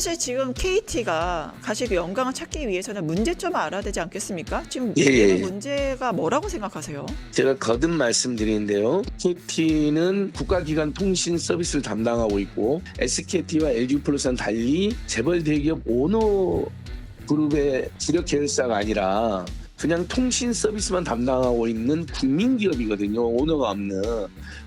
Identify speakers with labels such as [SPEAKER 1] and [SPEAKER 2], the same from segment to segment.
[SPEAKER 1] 사실 지금 KT가 가시그 영광을 찾기 위해서는 문제점을 알아야 되지 않겠습니까? 지금
[SPEAKER 2] 예, 예, 예.
[SPEAKER 1] 문제가 뭐라고 생각하세요?
[SPEAKER 2] 제가 거듭 말씀드리는데요. KT는 국가기관 통신 서비스를 담당하고 있고 SKT와 LG플러스는 달리 재벌 대기업 오너 그룹의 주력 계열사가 아니라 그냥 통신 서비스만 담당하고 있는 국민 기업이거든요. 오너가 없는.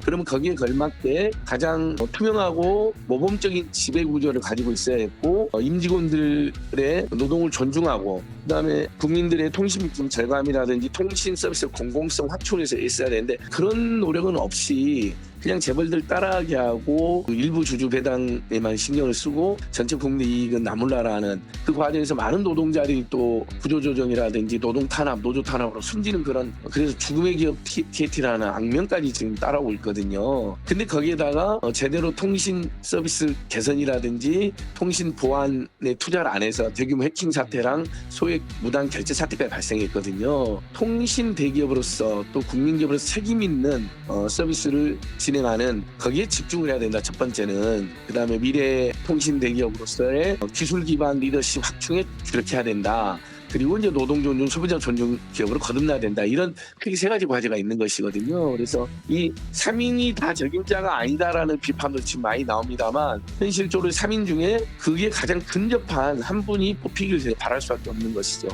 [SPEAKER 2] 그러면 거기에 걸맞게 가장 뭐 투명하고 모범적인 지배 구조를 가지고 있어야 했고 어, 임직원들의 노동을 존중하고 그다음에 국민들의 통신 비용 절감이라든지 통신 서비스 공공성 확충에서 있어야 되는데 그런 노력은 없이 그냥 재벌들 따라하게 하고 일부 주주 배당에만 신경을 쓰고 전체 국내 이익은 나몰라라는 그 과정에서 많은 노동자들이 또 구조조정이라든지 노동 탄압, 노조 탄압으로 숨지는 그런 그래서 죽음의 기업 KT라는 악명까지 지금 따라오고 있거든요. 근데 거기에다가 어, 제대로 통신 서비스 개선이라든지 통신 보안에 투자를 안 해서 대규모 해킹 사태랑 소액 무단 결제 사태가 발생했거든요. 통신 대기업으로서 또 국민기업으로서 책임 있는 어, 서비스를 진행하는 거기에 집중을 해야 된다. 첫 번째는 그 다음에 미래 통신 대기업으로서의 어, 기술 기반 리더십 확충에 주력해야 된다. 그리고 이제 노동 존중, 소비자 존중 기업으로 거듭나야 된다. 이런 크게 세 가지 과제가 있는 것이거든요. 그래서 이 3인이 다 적임자가 아니다라는 비판도 지금 많이 나옵니다만 현실적으로 3인 중에 그게 가장 근접한 한 분이 뽑히길 바랄 수밖에 없는 것이죠.